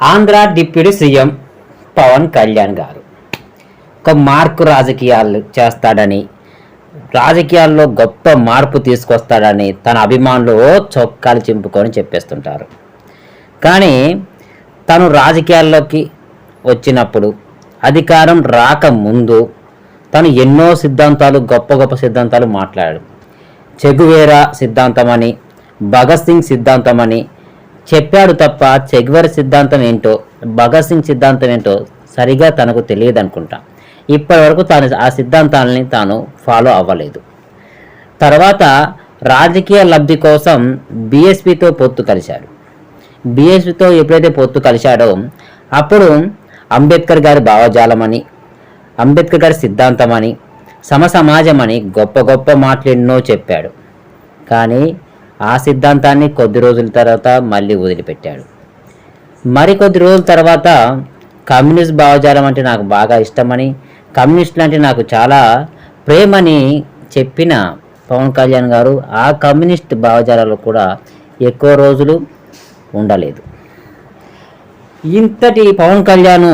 Andhra deputy CM Pawan Kalyan గారు. ఒక mark రాజకీయాలు చేస్తాడని రాజకీయాల్లో గొప్ప మార్పు తీసుకొస్తాడని తన అభిమానులు చొక్కాలు చింపుకొని చెప్పేస్తుంటారు. కానీ తను రాజకీయాల్లోకి వచ్చినప్పుడు అధికారం రాకముందు తను ఎన్నో సిద్ధాంతాలు గొప్ప గొప్ప సిద్ధాంతాలు మాట్లాడాడు. చెగువేరా సిద్ధాంతం అని భగత్ సింగ్ సిద్ధాంతం అని చెప్పాడు తప్ప చెగువేర సిద్ధాంతం ఏంటో భగత్ సింగ్ సిద్ధాంతం ఏంటో సరిగా తనకు తెలియదు అనుకుంటా ఇప్పటి వరకు తాను ఆ సిద్ధాంతాలని తాను ఫాలో అవ్వలేదు. తర్వాత రాజకీయ లబ్ధి కోసం బీఎస్పీతో పొత్తు కలిశాడు. బీఎస్పీతో ఎప్పుడైతే పొత్తు కలిశాడో అప్పుడు అంబేద్కర్ గారి భావజాలమని అంబేద్కర్ గారి సిద్ధాంతమని సమసమాజమని గొప్ప గొప్ప మాట్లాడినో చెప్పాడు. కానీ ఆ సిద్ధాంతాన్ని కొద్ది రోజుల తర్వాత మళ్ళీ వదిలిపెట్టాడు. మరికొద్ది రోజుల తర్వాత కమ్యూనిస్ట్ భావజాలం అంటే నాకు బాగా ఇష్టమని కమ్యూనిస్టులు అంటే నాకు చాలా ప్రేమని చెప్పిన పవన్ కళ్యాణ్ గారు ఆ కమ్యూనిస్ట్ భావజాలాలు కూడా ఎక్కువ రోజులు ఉండలేదు. ఇంతటి పవన్ కళ్యాణ్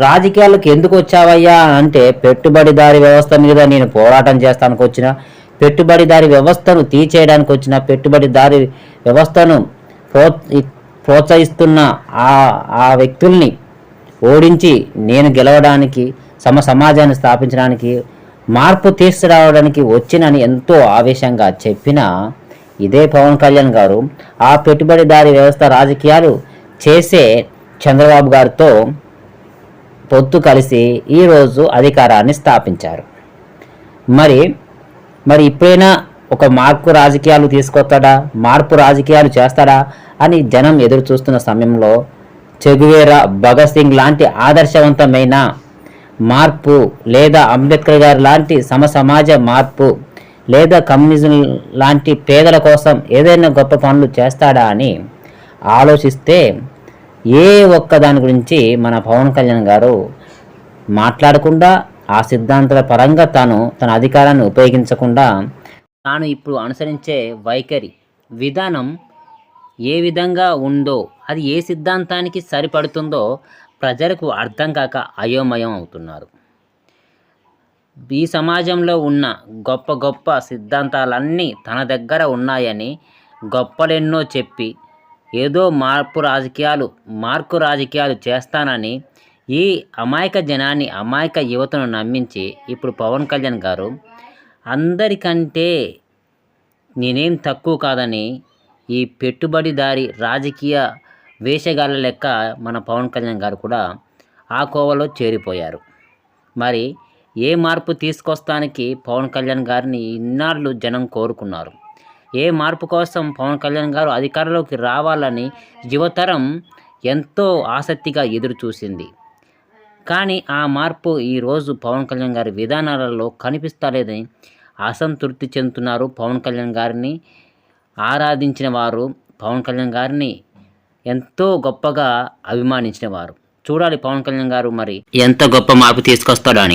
రాజకీయాలకు ఎందుకు వచ్చావయ్యా అంటే పెట్టుబడిదారి వ్యవస్థ మీద నేను పోరాటం చేస్తానికి వచ్చిన పెట్టుబడిదారి వ్యవస్థను తీచేయడానికి వచ్చిన పెట్టుబడిదారి వ్యవస్థను ప్రో ప్రోత్సహిస్తున్న ఆ ఆ వ్యక్తుల్ని ఓడించి నేను గెలవడానికి సమ సమాజాన్ని స్థాపించడానికి మార్పు తీసుకురావడానికి వచ్చినని ఎంతో ఆవేశంగా చెప్పిన ఇదే పవన్ కళ్యాణ్ గారు ఆ పెట్టుబడిదారి వ్యవస్థ రాజకీయాలు చేసే చంద్రబాబు గారితో పొత్తు కలిసి ఈరోజు అధికారాన్ని స్థాపించారు. మరి మరి ఇప్పుడైనా ఒక మార్పు రాజకీయాలు తీసుకొస్తాడా? మార్పు రాజకీయాలు చేస్తాడా? అని జనం ఎదురు చూస్తున్న సమయంలో చెగువేరా భగత్ సింగ్ లాంటి ఆదర్శవంతమైన మార్పు లేదా అంబేద్కర్ గారు లాంటి సమసమాజ మార్పు లేదా కమ్యూనిజం లాంటి పేదల కోసం ఏదైనా గొప్ప పనులు చేస్తాడా అని ఆలోచిస్తే ఏ ఒక్క దాని గురించి మన పవన్ కళ్యాణ్ గారు మాట్లాడకుండా ఆ సిద్ధాంతాల పరంగా తాను తన అధికారాన్ని ఉపయోగించకుండా తాను ఇప్పుడు అనుసరించే వైఖరి విధానం ఏ విధంగా ఉందో అది ఏ సిద్ధాంతానికి సరిపడుతుందో ప్రజలకు అర్థం కాక అయోమయం అవుతున్నారు. ఈ సమాజంలో ఉన్న గొప్ప గొప్ప సిద్ధాంతాలన్నీ తన దగ్గర ఉన్నాయని గొప్పలెన్నో చెప్పి ఏదో మార్పు రాజకీయాలు మార్పు రాజకీయాలు చేస్తానని ఈ అమాయక జనాన్ని అమాయక యువతను నమ్మించి ఇప్పుడు పవన్ కళ్యాణ్ గారు అందరికంటే నేనేం తక్కువ కాదని ఈ పెట్టుబడిదారి రాజకీయ వేషగాళ్ళ లెక్క మన పవన్ కళ్యాణ్ గారు కూడా ఆ కోవలో చేరిపోయారు. మరి ఏ మార్పు తీసుకొస్తానికి పవన్ కళ్యాణ్ గారిని ఇన్నాళ్ళు జనం కోరుకున్నారు? ఏ మార్పు కోసం పవన్ కళ్యాణ్ గారు అధికారంలోకి రావాలని యువతరం ఎంతో ఆసక్తిగా ఎదురు చూసింది కానీ ఆ మార్పు ఈరోజు పవన్ కళ్యాణ్ గారి విధానాలలో కనిపిస్తలేదని అసంతృప్తి చెందుతున్నారు పవన్ కళ్యాణ్ గారిని. ఆరాధించిన వారు పవన్ కళ్యాణ్ గారిని ఎంతో గొప్పగా అభిమానించిన వారు. చూడాలి పవన్ కళ్యాణ్ గారు మరి ఎంత గొప్ప మార్పు తీసుకొస్తాడని అని.